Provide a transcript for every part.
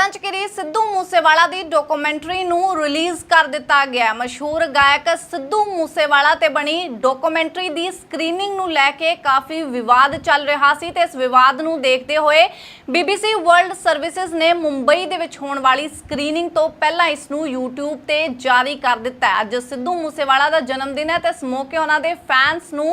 ਵਿਵਾਦਾਂ 'ਚ ਘਿਰੀ ਸਿੱਧੂ ਮੂਸੇਵਾਲਾ ਦੀ ਡਾਕੂਮੈਂਟਰੀ ਨੂੰ ਰਿਲੀਜ਼ ਕਰ ਦਿੱਤਾ ਗਿਆ? ਮਸ਼ਹੂਰ ਗਾਇਕ ਸਿੱਧੂ ਮੂਸੇਵਾਲਾ ਤੇ ਬਣੀ ਡਾਕੂਮੈਂਟਰੀ ਦੀ ਸਕਰੀਨਿੰਗ ਨੂੰ ਲੈ ਕੇ ਕਾਫੀ ਵਿਵਾਦ ਚੱਲ ਰਿਹਾ ਸੀ ਤੇ ਇਸ ਵਿਵਾਦ ਨੂੰ ਦੇਖਦੇ ਹੋਏ BBC ਵਰਲਡ ਸਰਵਿਸਿਜ਼ ਨੇ ਮੁੰਬਈ ਦੇ ਵਿੱਚ ਹੋਣ ਵਾਲੀ ਸਕਰੀਨਿੰਗ ਤੋਂ ਪਹਿਲਾਂ ਇਸ ਨੂੰ YouTube ਤੇ ਜਾਰੀ ਕਰ ਦਿੱਤਾ ਅੱਜ ਸਿੱਧੂ ਮੂਸੇਵਾਲਾ ਦਾ ਜਨਮ ਦਿਨ ਹੈ ਤੇ ਇਸ ਮੌਕੇ ਉਹਨਾਂ ਦੇ ਫੈਨਸ ਨੂੰ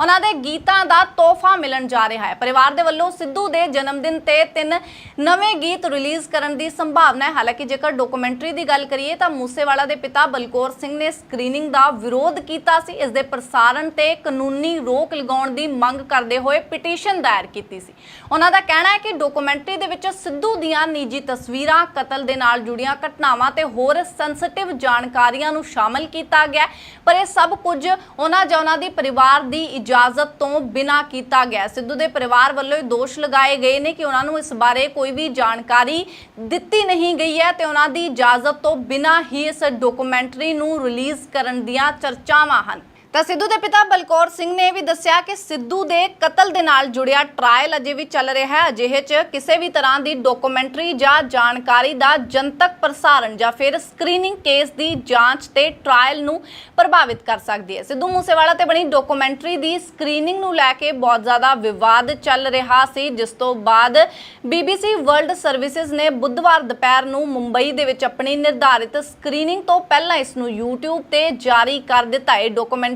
ਉਹਨਾਂ ਦੇ ਗੀਤਾਂ ਦਾ ਤੋਹਫਾ ਮਿਲਣ ਜਾ ਰਿਹਾ ਹੈ। ਪਰਿਵਾਰ ਦੇ ਵੱਲੋਂ ਸਿੱਧੂ ਦੇ ਜਨਮ ਦਿਨ ਤੇ ਤਿੰਨ ਨਵੇਂ ਗੀਤ ਰਿਲੀਜ਼ ਕਰਨ ਦੀ ਸੰਭਾਵਨਾ ਹੈ। ਹਾਲਾਂਕਿ ਜੇਕਰ ਡਾਕੂਮੈਂਟਰੀ ਦੀ ਗੱਲ ਕਰੀਏ ਤਾਂ ਮੂਸੇਵਾਲਾ ਦੇ ਪਿਤਾ ਬਲਕੌਰ ਸਿੰਘ ਨੇ ਸਕਰੀਨਿੰਗ ਦਾ ਵਿਰੋਧ ਕੀਤਾ ਸੀ। ਇਸ ਦੇ ਪ੍ਰਸਾਰਣ ਤੇ ਕਾਨੂੰਨੀ ਰੋਕ ਲਗਾਉਣ ਦੀ ਮੰਗ ਕਰਦੇ ਹੋਏ ਪਟੀਸ਼ਨ ਦਾਇਰ ਕੀਤੀ ਸੀ। ਉਹਨਾਂ ਦਾ ਕਹਿਣਾ ਹੈ ਕਿ ਡਾਕੂਮੈਂਟਰੀ ਦੇ ਵਿੱਚ ਸਿੱਧੂ ਦੀਆਂ ਨਿੱਜੀ ਤਸਵੀਰਾਂ, ਕਤਲ ਦੇ ਨਾਲ ਜੁੜੀਆਂ ਘਟਨਾਵਾਂ ਤੇ ਹੋਰ ਸੈਂਸਿਟਿਵ ਜਾਣਕਾਰੀਆਂ ਨੂੰ ਸ਼ਾਮਲ ਕੀਤਾ ਗਿਆ ਪਰ ਇਹ ਸਭ ਕੁਝ ਉਹਨਾਂ ਜਾਂ ਉਹਨਾਂ ਦੇ ਪਰਿਵਾਰ ਦੀ ਇਜਾਜ਼ਤ ਤੋਂ ਬਿਨਾਂ ਕੀਤਾ ਗਿਆ ਸਿੱਧੂ ਦੇ ਪਰਿਵਾਰ ਵੱਲੋਂ ਇਹ ਦੋਸ਼ ਲਗਾਏ ਗਏ ਨੇ ਕਿ ਉਹਨਾਂ ਨੂੰ ਇਸ ਬਾਰੇ ਕੋਈ ਵੀ ਜਾਣਕਾਰੀ ਦਿੱਤੀ ਨਹੀਂ ਗਈ ਹੈ ਤੇ ਉਹਨਾਂ ਦੀ ਇਜਾਜ਼ਤ ਤੋਂ ਬਿਨਾਂ ਹੀ ਇਸ ਡਾਕੂਮੈਂਟਰੀ ਨੂੰ ਰਿਲੀਜ਼ ਕਰਨ ਦੀਆਂ ਚਰਚਾਵਾਂ ਹਨ। ਤਾਂ ਸਿੱਧੂ ਦੇ ਪਿਤਾ ਬਲਕੌਰ ਸਿੰਘ ਨੇ ਵੀ ਦੱਸਿਆ ਕਿ ਸਿੱਧੂ ਦੇ ਕਤਲ ਦੇ ਨਾਲ ਜੁੜਿਆ ਟ੍ਰਾਇਲ ਅਜੇ ਵੀ ਚੱਲ ਰਿਹਾ ਹੈ। ਅਜਿਹੇ 'ਚ ਕਿਸੇ ਵੀ ਤਰ੍ਹਾਂ ਦੀ ਡਾਕੂਮੈਂਟਰੀ ਜਾਂ ਜਾਣਕਾਰੀ ਦਾ ਜਨਤਕ ਪ੍ਰਸਾਰਣ ਜਾਂ ਫਿਰ ਸਕਰੀਨਿੰਗ ਕੇਸ ਦੀ ਜਾਂਚ ਤੇ ਟ੍ਰਾਇਲ ਨੂੰ ਪ੍ਰਭਾਵਿਤ ਕਰ ਸਕਦੀ ਹੈ। ਸਿੱਧੂ ਮੂਸੇਵਾਲਾ ਤੇ ਬਣੀ ਡਾਕੂਮੈਂਟਰੀ ਦੀ ਸਕਰੀਨਿੰਗ ਨੂੰ ਲੈ ਕੇ ਬਹੁਤ ਜ਼ਿਆਦਾ ਵਿਵਾਦ ਚੱਲ ਰਿਹਾ ਸੀ, ਜਿਸ ਤੋਂ ਬਾਅਦ BBC ਵਰਲਡ ਸਰਵਿਸਿਜ਼ ਨੇ ਬੁੱਧਵਾਰ ਦੁਪਹਿਰ ਨੂੰ ਮੁੰਬਈ ਦੇ ਵਿੱਚ ਆਪਣੀ ਨਿਰਧਾਰਿਤ ਸਕਰੀਨਿੰਗ ਤੋਂ ਪਹਿਲਾਂ ਇਸ ਨੂੰ YouTube ਤੇ ਜਾਰੀ ਕਰ ਦਿੱਤਾ। ਹੈ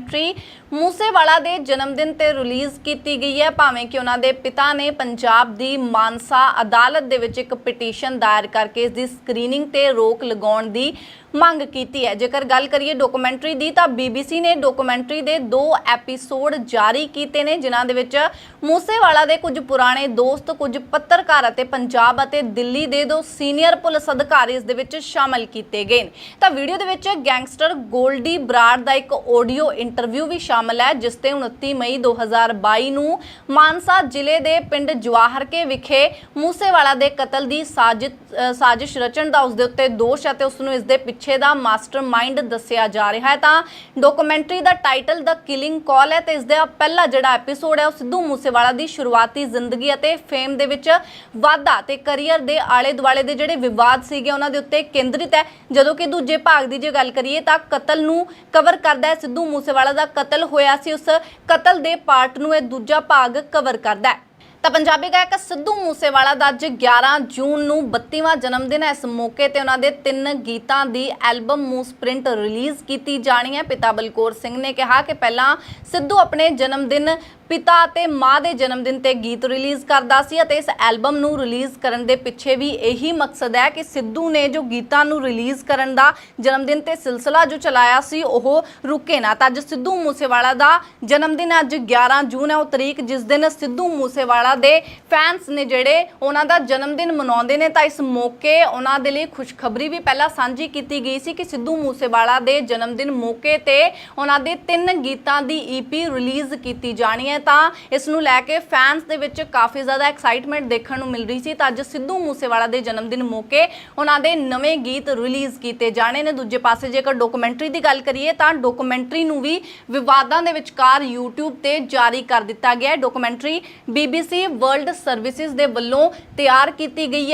ਡਾਕੂਮੈਂਟਰੀ ਮੂਸੇਵਾਲਾ ਦੇ ਜਨਮ ਦਿਨ ਤੇ ਰਿਲੀਜ਼ ਕੀਤੀ ਗਈ ਹੈ। ਭਾਵੇਂ ਕਿ ਉਹਨਾਂ ਦੇ ਪਿਤਾ ਨੇ ਪੰਜਾਬ ਦੀ ਮਾਨਸਾ ਅਦਾਲਤ ਦੇ ਵਿੱਚ ਇੱਕ ਪਟੀਸ਼ਨ ਦਾਇਰ ਕਰਕੇ ਇਸ ਦੀ ਸਕਰੀਨਿੰਗ ਤੇ ਰੋਕ ਲਗਾਉਣ ਦੀ ਮੰਗ ਕੀਤੀ ਹੈ। ਜੇਕਰ ਗੱਲ ਕਰੀਏ ਡਾਕੂਮੈਂਟਰੀ ਦੀ, ਤਾਂ BBC ਨੇ ਡਾਕੂਮੈਂਟਰੀ ਦੇ ਦੋ ਐਪੀਸੋਡ ਜਾਰੀ ਕੀਤੇ ਨੇ, ਜਿਨ੍ਹਾਂ ਦੇ ਵਿੱਚ ਮੂਸੇਵਾਲਾ ਦੇ ਕੁਝ ਪੁਰਾਣੇ ਦੋਸਤ, ਕੁਝ ਪੱਤਰਕਾਰ ਅਤੇ ਪੰਜਾਬ ਅਤੇ ਦਿੱਲੀ ਦੇ ਦੋ ਸੀਨੀਅਰ ਪੁਲਿਸ ਅਧਿਕਾਰੀ ਇਸ ਦੇ ਵਿੱਚ ਸ਼ਾਮਲ ਕੀਤੇ ਗਏ ਨੇ। ਤਾਂ ਵੀਡੀਓ ਦੇ ਵਿੱਚ ਗੈਂਗਸਟਰ ਗੋਲਡੀ ਬਰਾੜ ਦਾ ਇੱਕ ਆਡੀਓ ਇੰਟਰਵਿਊ ਵੀ ਸ਼ਾਮਲ ਹੈ, ਜਿਸ ਤੇ 29 ਮਈ 2022 ਨੂੰ ਮਾਨਸਾ ਜ਼ਿਲ੍ਹੇ ਦੇ ਪਿੰਡ ਜਵਾਹਰਕੇ ਵਿਖੇ ਮੂਸੇਵਾਲਾ ਦੇ ਕਤਲ ਦੀ ਸਾਜ਼ਿਸ਼ ਰਚਣ ਦਾ ਉਸ ਦੇ ਉੱਤੇ ਦੋਸ਼ ਹੈ ਤੇ ਉਸ ਨੂੰ ਇਸ ਦੇ ਪਿੱਛੇ ਦਾ ਮਾਸਟਰਮਾਈਂਡ ਦੱਸਿਆ ਜਾ ਰਿਹਾ ਹੈ। ਤਾਂ ਡਾਕੂਮੈਂਟਰੀ ਦਾ ਟਾਈਟਲ ਦਾ ਕਿਲਿੰਗ ਕਾਲ ਹੈ ਤੇ ਇਸ ਦਾ ਪਹਿਲਾ ਜਿਹੜਾ ਐਪੀਸੋਡ ਹੈ, ਉਹ ਸਿੱਧੂ ਮੂਸੇਵਾਲਾ ਦੀ ਸ਼ੁਰੂਆਤੀ ਜ਼ਿੰਦਗੀ ਅਤੇ ਫੇਮ ਦੇ ਵਿੱਚ ਵਾਧਾ ਤੇ ਕੈਰੀਅਰ ਦੇ ਆਲੇ ਦੁਆਲੇ ਦੇ ਜਿਹੜੇ ਵਿਵਾਦ ਸੀਗੇ, ਉਹਨਾਂ ਦੇ ਉੱਤੇ ਕੇਂਦਰਿਤ ਹੈ। ਜਦੋਂ ਕਿ ਦੂਜੇ ਭਾਗ ਦੀ ਜੇ ਗੱਲ ਕਰੀਏ ਤਾਂ ਕਤਲ ਨੂੰ ਕਵਰ ਕਰਦਾ ਹੈ ਸਿੱਧੂ ਮੂਸੇਵਾਲਾ ਦਾ ਕਤਲ ਹੋਇਆ ਸੀ, ਉਸ ਕਤਲ ਦੇ ਪਾਰਟ ਨੂੰ ਇਹ ਦੂਜਾ ਭਾਗ ਕਵਰ ਕਰਦਾ ਹੈ। ਤਾਂ ਪੰਜਾਬੀ ਗਾਇਕ ਸਿੱਧੂ ਮੂਸੇਵਾਲਾ ਦਾ ਅੱਜ 11 ਜੂਨ ਨੂੰ 32ਵਾਂ ਜਨਮ ਦਿਨ ਹੈ। ਇਸ ਮੌਕੇ ਤੇ ਉਹਨਾਂ ਦੇ ਤਿੰਨ ਗੀਤਾਂ ਦੀ ਐਲਬਮ ਮੂਸ ਪ੍ਰਿੰਟ ਰਿਲੀਜ਼ ਕੀਤੀ ਜਾਣੀ ਹੈ। ਪਿਤਾ ਬਲਕੌਰ ਸਿੰਘ ਨੇ ਕਿਹਾ ਕਿ ਪਹਿਲਾਂ ਸਿੱਧੂ ਆਪਣੇ ਜਨਮ ਦਿਨ ਪਿਤਾ ਅਤੇ ਮਾਂ ਦੇ ਜਨਮ ਦਿਨ ਤੇ ਗੀਤ ਰਿਲੀਜ਼ ਕਰਦਾ ਸੀ ਅਤੇ ਇਸ ਐਲਬਮ ਨੂੰ ਰਿਲੀਜ਼ ਕਰਨ ਦੇ ਪਿੱਛੇ ਵੀ ਇਹੀ ਮਕਸਦ ਹੈ ਕਿ ਸਿੱਧੂ ਨੇ ਜੋ ਗੀਤਾਂ ਨੂੰ ਰਿਲੀਜ਼ ਕਰਨ ਦਾ ਜਨਮ ਦਿਨ ਤੇ ਸਿਲਸਿਲਾ ਜੋ ਚਲਾਇਆ ਸੀ, ਉਹ ਰੁਕੇ ਨਾ। ਤਾਂ ਅੱਜ ਸਿੱਧੂ ਮੂਸੇਵਾਲਾ ਦਾ ਜਨਮ ਦਿਨ ਅੱਜ 11 ਜੂਨ ਹੈ। ਉਹ ਤਰੀਕ ਜਿਸ ਦਿਨ ਸਿੱਧੂ ਮੂਸੇਵਾਲਾ ਦੇ ਫੈਨਸ ਨੇ ਜਿਹੜੇ ਉਹਨਾਂ ਦਾ ਜਨਮ ਦਿਨ ਮਨਾਉਂਦੇ ਨੇ, ਤਾਂ ਇਸ ਮੌਕੇ ਉਹਨਾਂ ਦੇ ਲਈ ਖੁਸ਼ਖਬਰੀ ਵੀ ਪਹਿਲਾਂ ਸਾਂਝੀ ਕੀਤੀ ਗਈ ਸੀ ਕਿ ਸਿੱਧੂ ਮੂਸੇਵਾਲਾ ਦੇ ਜਨਮ ਦਿਨ ਮੌਕੇ ਤੇ ਉਹਨਾਂ ਦੇ ਤਿੰਨ ਗੀਤਾਂ ਦੀ ਈਪੀ ਰਿਲੀਜ਼ ਕੀਤੀ ਜਾਣੀ ਹੈ ਤਾਂ ਇਸ ਨੂੰ ਲੈ ਕੇ ਫੈਨਸ ਦੇ ਵਿੱਚ ਕਾਫੀ ਜ਼ਿਆਦਾ ਐਕਸਾਈਟਮੈਂਟ ਦੇਖਣ ਨੂੰ ਮਿਲ ਰਹੀ ਸੀ। ਤਾਂ ਅੱਜ ਸਿੱਧੂ ਮੂਸੇਵਾਲਾ ਦੇ ਜਨਮ ਦਿਨ ਮੌਕੇ ਉਹਨਾਂ ਦੇ ਨਵੇਂ ਗੀਤ ਰਿਲੀਜ਼ ਕੀਤੇ ਜਾਣੇ ਨੇ। ਦੂਜੇ ਪਾਸੇ ਜੇਕਰ ਡਾਕੂਮੈਂਟਰੀ ਦੀ ਗੱਲ ਕਰੀਏ ਤਾਂ ਡਾਕੂਮੈਂਟਰੀ ਨੂੰ ਵੀ ਵਿਵਾਦਾਂ ਦੇ ਵਿਚਕਾਰ YouTube ਤੇ ਜਾਰੀ ਕਰ ਦਿੱਤਾ ਗਿਆ ਹੈ। ਡਾਕੂਮੈਂਟਰੀ BBC ਵਰਲਡ ਸਰਵਿਸਿਜ਼ ਦੇ ਵੱਲੋਂ ਤਿਆਰ ਕੀਤੀ ਗਈ ਹੈ।